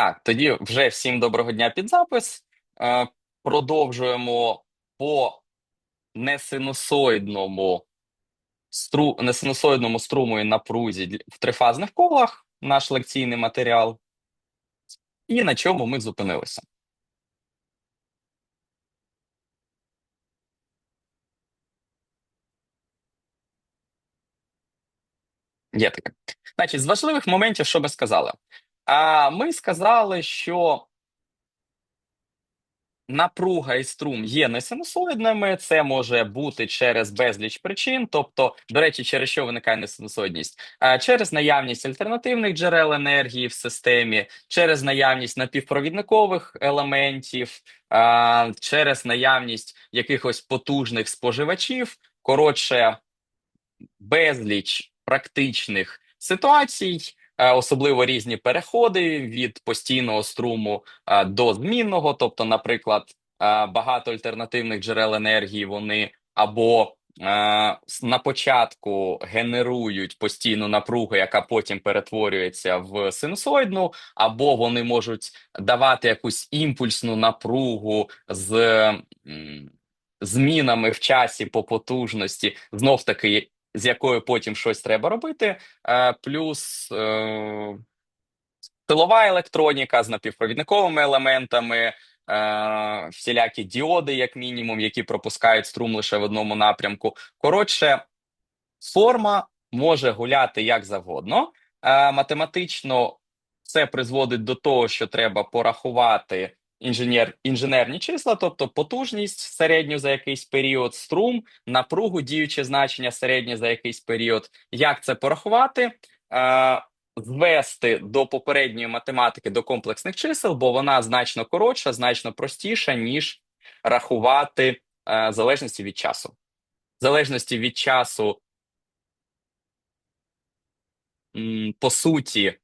Так, тоді вже всім доброго дня під запис. Е, Продовжуємо по несинусоїдному стру, несинусоїдному струму і напрузі в трифазних колах наш лекційний матеріал. І на чому ми зупинилися? Є таке. Значить, з важливих моментів, що ми сказали? А ми сказали, що Напруга і струм є несинусоїдними, це може бути через безліч причин. Тобто, до речі, через що виникає несинусоїдність? Через наявність альтернативних джерел енергії в системі, через наявність напівпровідникових елементів, через наявність якихось потужних споживачів. Коротше, безліч практичних ситуацій. Е, Особливо різні переходи від постійного струму е, до змінного. Тобто, наприклад, е, багато альтернативних джерел енергії вони або на початку генерують постійну напругу, яка потім перетворюється в синусоїдну, або вони можуть давати якусь імпульсну напругу з змінами в часі по потужності, знов таки, з якою потім щось треба робити. Е, плюс е, Силова електроніка з напівпровідниковими елементами, е, всілякі діоди, як мінімум, які пропускають струм лише в одному напрямку. Коротше, форма може гуляти як завгодно. Е, математично це призводить до того, що треба порахувати інженер, інженерні числа, тобто потужність середню за якийсь період, струм, напругу, діюче значення середнє за якийсь період. Як це порахувати? Е, звести до попередньої математики до комплексних чисел, бо вона значно коротша, значно простіша, ніж рахувати е, залежності від часу. Залежності від часу, по суті,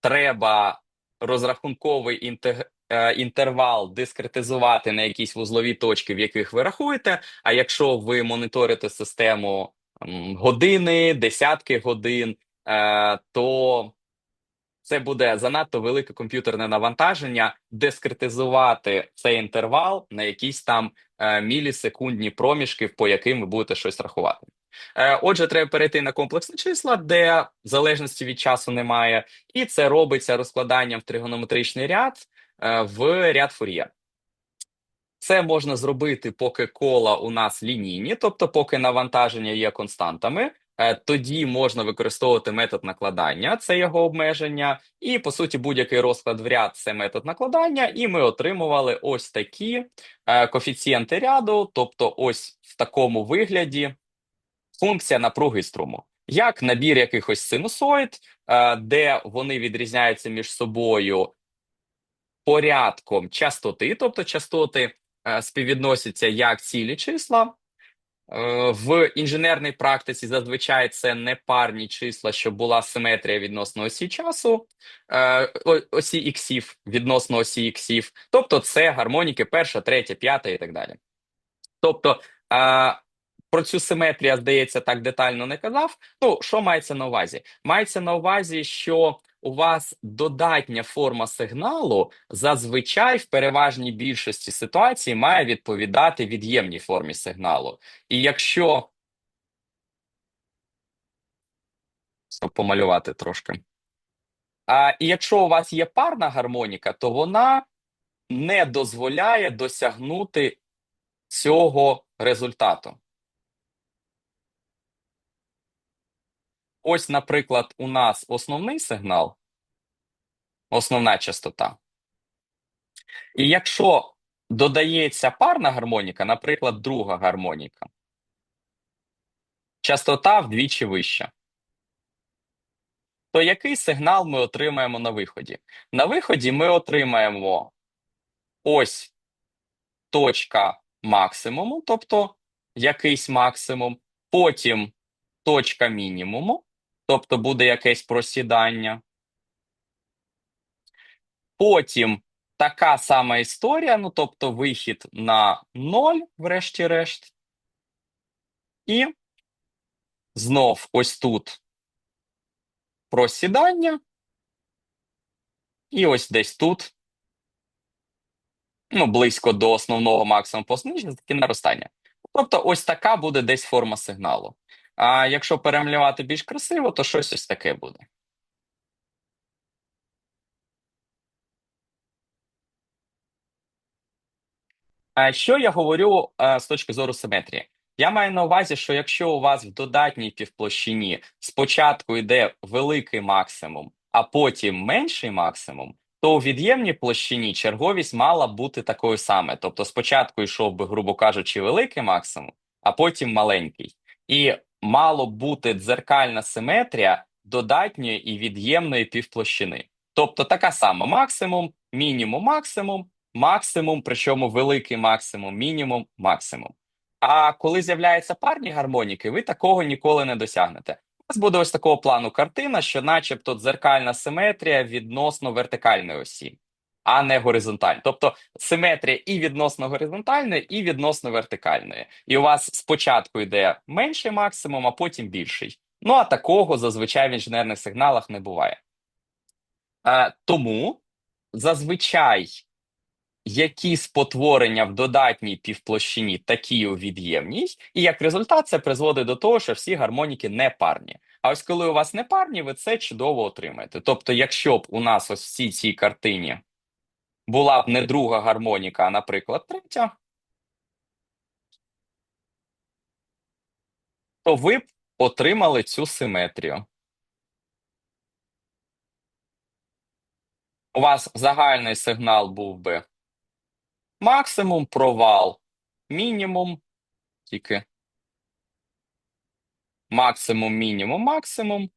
треба розрахунковий інтег... е, інтервал дискретизувати на якісь вузлові точки, в яких ви рахуєте. А якщо ви моніторите систему години, десятки годин, е, то це буде занадто велике комп'ютерне навантаження дискретизувати цей інтервал на якісь там е, мілісекундні проміжки, по яким ви будете щось рахувати. Отже, треба перейти на комплексні числа, де залежності від часу немає, і це робиться розкладанням в тригонометричний ряд в ряд Фур'є. Це можна зробити, поки кола у нас лінійні, тобто поки навантаження є константами. Е, Тоді можна використовувати метод накладання, це його обмеження, і по суті будь-який розклад в ряд це метод накладання, і ми отримували ось такі е, коефіцієнти ряду, тобто ось в такому вигляді функція напруги струму, як набір якихось синусоїд, е, де вони відрізняються між собою порядком частоти, тобто частоти е, співвідносяться як цілі числа. Е, В інженерній практиці зазвичай це не парні числа, щоб була симетрія відносно осі часу, е, осі іксів відносно осі іксів. Тобто це гармоніки перша, третя, п'ята і так далі. Тобто про цю симетрію, здається, так детально не казав. Ну, що мається на увазі? Мається на увазі, що у вас додатня форма сигналу зазвичай в переважній більшості ситуацій має відповідати від'ємній формі сигналу. І якщо помалювати трошки. А, і якщо у вас є парна гармоніка, то вона не дозволяє досягнути цього результату. Ось, наприклад, у нас основний сигнал, основна частота. І якщо додається парна гармоніка, наприклад, друга гармоніка, частота вдвічі вища. То який сигнал ми отримаємо на виході? На виході ми отримаємо ось точка максимуму, тобто якийсь максимум, потім точка мінімуму, тобто буде якесь просідання. Потім така сама історія, ну тобто вихід на 0, врешті-решт. І знов ось тут просідання. І ось десь тут, ну, близько до основного максимуму по зниженню, таке наростання. Тобто, ось така буде десь форма сигналу. А якщо перемалювати більш красиво, то щось ось таке буде. Що я говорю е, з точки зору симетрії? Я маю на увазі, що якщо у вас в додатній півплощині спочатку йде великий максимум, а потім менший максимум, то у від'ємній площині черговість мала бути такою саме. Тобто спочатку йшов би, грубо кажучи, великий максимум, а потім маленький. І мало бути дзеркальна симетрія додатньої і від'ємної півплощини. Тобто така сама максимум, мінімум, максимум максимум, причому великий максимум, мінімум, максимум. А коли з'являються парні гармоніки, ви такого ніколи не досягнете. У вас буде ось такого плану картина, що, начебто, дзеркальна симетрія відносно вертикальної осі, а не горизонтальної. Тобто симетрія і відносно горизонтальної, і відносно вертикальної. І у вас спочатку йде менший максимум, а потім більший. Ну а такого зазвичай в інженерних сигналах не буває. Е, тому зазвичай які спотворення в додатній півплощині, такі у від'ємній, і як результат, це призводить до того, що всі гармоніки не парні. А ось коли у вас не парні, ви це чудово отримаєте. Тобто, якщо б у нас ось в цій цій картині була б не друга гармоніка, а, наприклад, третя, то ви б отримали цю симетрію. У вас загальний сигнал був би максимум, провал, мінімум, тільки. Максимум, мінімум, максимум,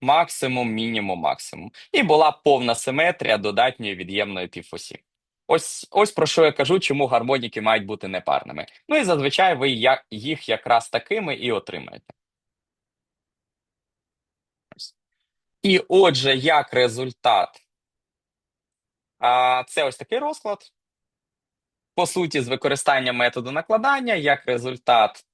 максимум, мінімум, максимум. І була повна симетрія додатньої від'ємної півосі. Ось ось про що я кажу, чому гармоніки мають бути непарними. Ну і зазвичай ви їх якраз такими і отримаєте. І отже, як результат, це ось такий розклад. По суті, з використанням методу накладання, як результат,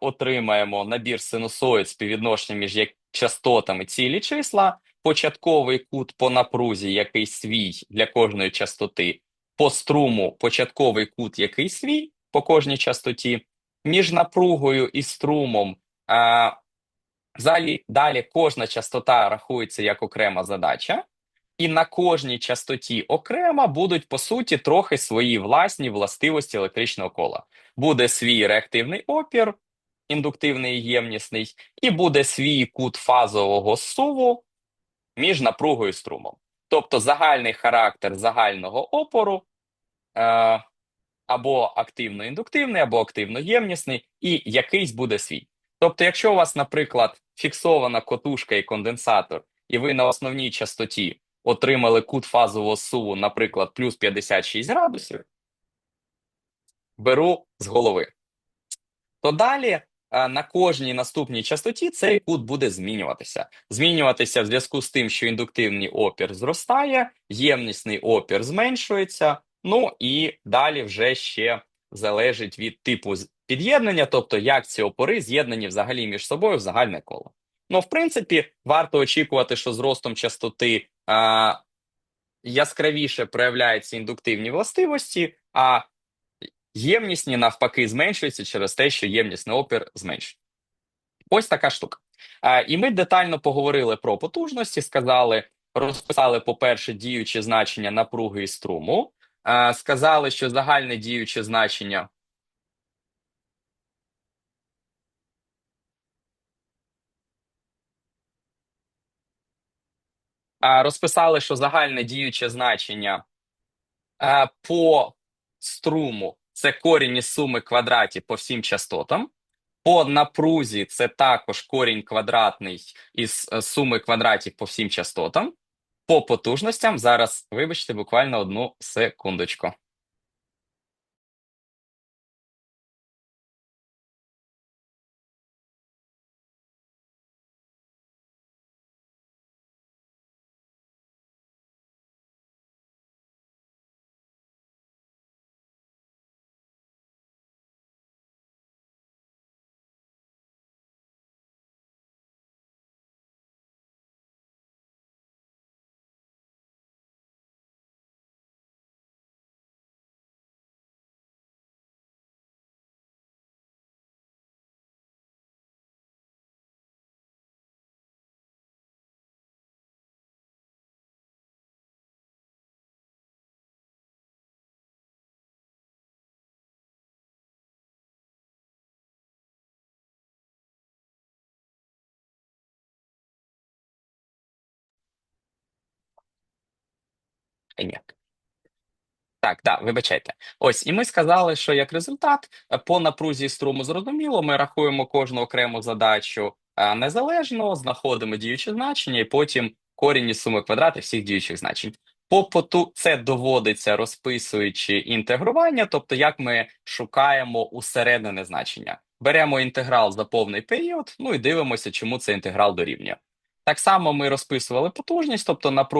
отримаємо набір синусоїд співвідношення між частотами цілі числа, початковий кут по напрузі, який свій для кожної частоти, по струму початковий кут, який свій по кожній частоті, між напругою і струмом. Е, Далі, далі кожна частота рахується як окрема задача. І на кожній частоті окремо будуть по суті трохи свої власні властивості електричного кола. Буде свій реактивний опір, індуктивний і ємнісний, і буде свій кут фазового суву між напругою і струмом. Тобто загальний характер загального опору е, або активно-індуктивний, або активно-ємнісний, і якийсь буде свій. Тобто, якщо у вас, наприклад, фіксована котушка і конденсатор, і ви на основній частоті отримали кут фазового суву, наприклад, плюс 56 градусів, беру з голови. То далі на кожній наступній частоті цей кут буде змінюватися. Змінюватися в зв'язку з тим, що індуктивний опір зростає, ємнісний опір зменшується. Ну і далі вже ще залежить від типу під'єднання, тобто як ці опори з'єднані взагалі між собою в загальне коло. Ну, в принципі, варто очікувати, що з ростом частоти а, яскравіше проявляються індуктивні властивості, а ємнісні навпаки зменшуються через те, що ємнісний опір зменшує. Ось така штука. А, і ми детально поговорили про потужності, сказали, розписали, по-перше, діючі значення напруги і струму. А, сказали, що загальне діюче значення розписали, що загальне діюче значення по струму це корінь із суми квадратів по всім частотам. По напрузі це також корінь квадратний із е, суми квадратів по всім частотам. По потужностям зараз, вибачте, буквально одну секундочку. Ні. Так, да, вибачайте. Ось, і ми сказали, що як результат е, по напрузі струму зрозуміло, ми рахуємо кожну окрему задачу е, незалежно, знаходимо діюче значення, і потім корінь із суми квадратів всіх діючих значень. По поту це доводиться розписуючи інтегрування, тобто як ми шукаємо усереднене значення. Беремо інтеграл за повний період, ну і дивимося, чому цей інтеграл дорівнює. Так само ми розписували потужність, тобто напругу